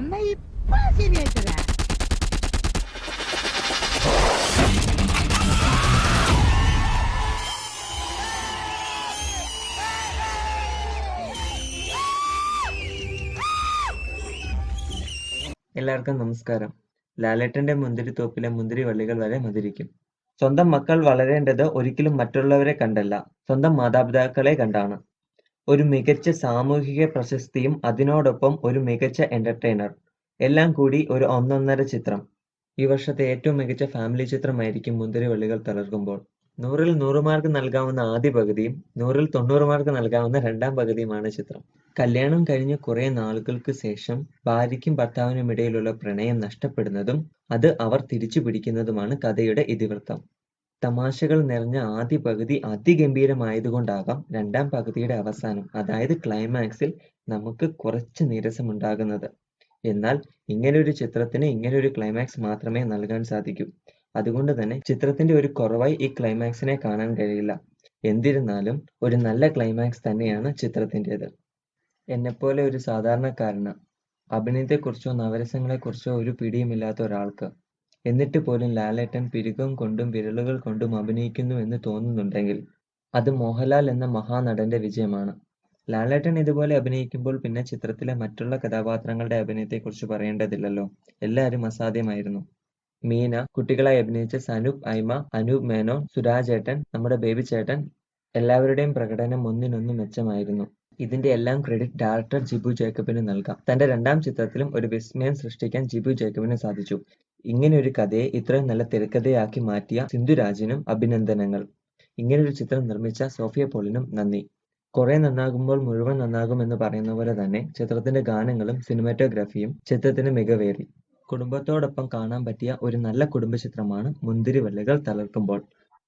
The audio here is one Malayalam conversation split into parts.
എന്നാ. എല്ലാവർക്കും നമസ്കാരം. ലാലേട്ടന്റെ മുന്തിരിത്തോപ്പിലെ മുന്തിരി വള്ളികൾ വരെ മധുരിക്കും. സ്വന്തം മക്കൾ വളരേണ്ടത് ഒരിക്കലും മറ്റുള്ളവരെ കണ്ടല്ല. സ്വന്തം മാതാപിതാക്കളെ കണ്ടാണ്. ഒരു മികച്ച സാമൂഹിക പ്രശസ്തിയും അതിനോടൊപ്പം ഒരു മികച്ച എന്റർടൈനർ എല്ലാം കൂടി ഒരു ഒന്നൊന്നര ചിത്രം. ഈ വർഷത്തെ ഏറ്റവും മികച്ച ഫാമിലി ചിത്രമായിരിക്കും മുന്തിരി വള്ളികൾ തളർക്കുമ്പോൾ. നൂറിൽ നൂറ് മാർക്ക് നൽകാവുന്ന ആദ്യ പകുതിയും നൂറിൽ തൊണ്ണൂറ് മാർക്ക് നൽകാവുന്ന രണ്ടാം പകുതിയുമാണ് ചിത്രം. കല്യാണം കഴിഞ്ഞ കുറെ നാളുകൾക്ക് ശേഷം ഭാര്യയ്ക്കും ഭർത്താവിനും ഇടയിലുള്ള പ്രണയം നഷ്ടപ്പെടുന്നതും അത് അവർ തിരിച്ചു പിടിക്കുന്നതുമാണ് കഥയുടെ ഇതിവൃത്തം. തമാശകൾ നിറഞ്ഞ ആദ്യ പകുതി അതിഗംഭീരമായതുകൊണ്ടാകാം രണ്ടാം പകുതിയുടെ അവസാനം അതായത് ക്ലൈമാക്സിൽ നമുക്ക് കുറച്ച് നീരസമുണ്ടാകുന്നത്. എന്നാൽ ഇങ്ങനൊരു ചിത്രത്തിന് ഇങ്ങനൊരു ക്ലൈമാക്സ് മാത്രമേ നൽകാൻ സാധിക്കൂ. അതുകൊണ്ട് തന്നെ ചിത്രത്തിന്റെ ഒരു കുറവായി ഈ ക്ലൈമാക്സിനെ കാണാൻ കഴിയില്ല. എന്നിരുന്നാലും ഒരു നല്ല ക്ലൈമാക്സ് തന്നെയാണ് ചിത്രത്തിന്റെത്. എന്നെപ്പോലെ ഒരു സാധാരണക്കാരന് അഭിനയത്തെക്കുറിച്ചോ നവരസങ്ങളെക്കുറിച്ചോ ഒരു പിടിയുമില്ലാത്ത ഒരാൾക്ക് എന്നിട്ട് പോലും ലാലേട്ടൻ പിരുകം കൊണ്ടും വിരലുകൾ കൊണ്ടും അഭിനയിക്കുന്നു എന്ന് തോന്നുന്നുണ്ടെങ്കിൽ അത് മോഹൻലാൽ എന്ന മഹാനടന്റെ വിജയമാണ്. ലാലേട്ടൻ ഇതുപോലെ അഭിനയിക്കുമ്പോൾ പിന്നെ ചിത്രത്തിലെ മറ്റുള്ള കഥാപാത്രങ്ങളുടെ അഭിനയത്തെക്കുറിച്ച് പറയേണ്ടതില്ലല്ലോ. എല്ലാവരും അസാധ്യമായിരുന്നു. മീന കുട്ടികളായി അഭിനയിച്ച സനൂപ് ഐമ അനൂപ് മേനോൻ സുരാജ് ഏട്ടൻ നമ്മുടെ ബേബി ചേട്ടൻ എല്ലാവരുടെയും പ്രകടനം ഒന്നിനൊന്ന് മെച്ചമായിരുന്നു. ഇതിന്റെ എല്ലാം ക്രെഡിറ്റ് ഡയറക്ടർ ജിബു ജേക്കബിന് നൽകാം. തന്റെ രണ്ടാം ചിത്രത്തിലും ഒരു വിസ്മയം സൃഷ്ടിക്കാൻ ജിബു ജേക്കബിന് സാധിച്ചു. ഇങ്ങനെ ഒരു കഥയെ ഇത്രയും നല്ല തിരക്കഥയാക്കി മാറ്റിയ സിന്ധുരാജിനും അഭിനന്ദനങ്ങൾ. ഇങ്ങനൊരു ചിത്രം നിർമ്മിച്ച സോഫിയ പോളിനും നന്ദി. കുറെ നന്നാകുമ്പോൾ മുഴുവൻ നന്നാകും എന്ന് പറയുന്ന പോലെ തന്നെ ചിത്രത്തിന്റെ ഗാനങ്ങളും സിനിമാറ്റോഗ്രാഫിയും ചിത്രത്തിന് മികവേറി. കുടുംബത്തോടൊപ്പം കാണാൻ പറ്റിയ ഒരു നല്ല കുടുംബ ചിത്രമാണ് മുന്തിരിവള്ളികൾ തളർക്കുമ്പോൾ.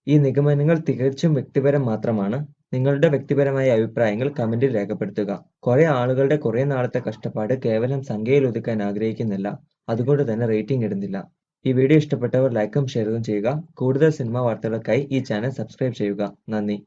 ഈ നിഗമനങ്ങൾ തികച്ചും വ്യക്തിപരം മാത്രമാണ്. നിങ്ങളുടെ വ്യക്തിപരമായ അഭിപ്രായങ്ങൾ കമന്റിൽ രേഖപ്പെടുത്തുക. കുറെ ആളുകളുടെ കുറെ നാളത്തെ കഷ്ടപ്പാട് കേവലം സംഖ്യയിൽ ഒതുക്കാൻ ആഗ്രഹിക്കുന്നില്ല. അതുകൊണ്ട് തന്നെ റേറ്റിംഗ് ഇടുന്നില്ല. ഈ വീഡിയോ ഇഷ്ടപ്പെട്ടവർ ലൈക്കും ഷെയറും ചെയ്യുക. കൂടുതൽ സിനിമാ വാർത്തകൾക്കായി ഈ ചാനൽ സബ്സ്ക്രൈബ് ചെയ്യുക. നന്ദി.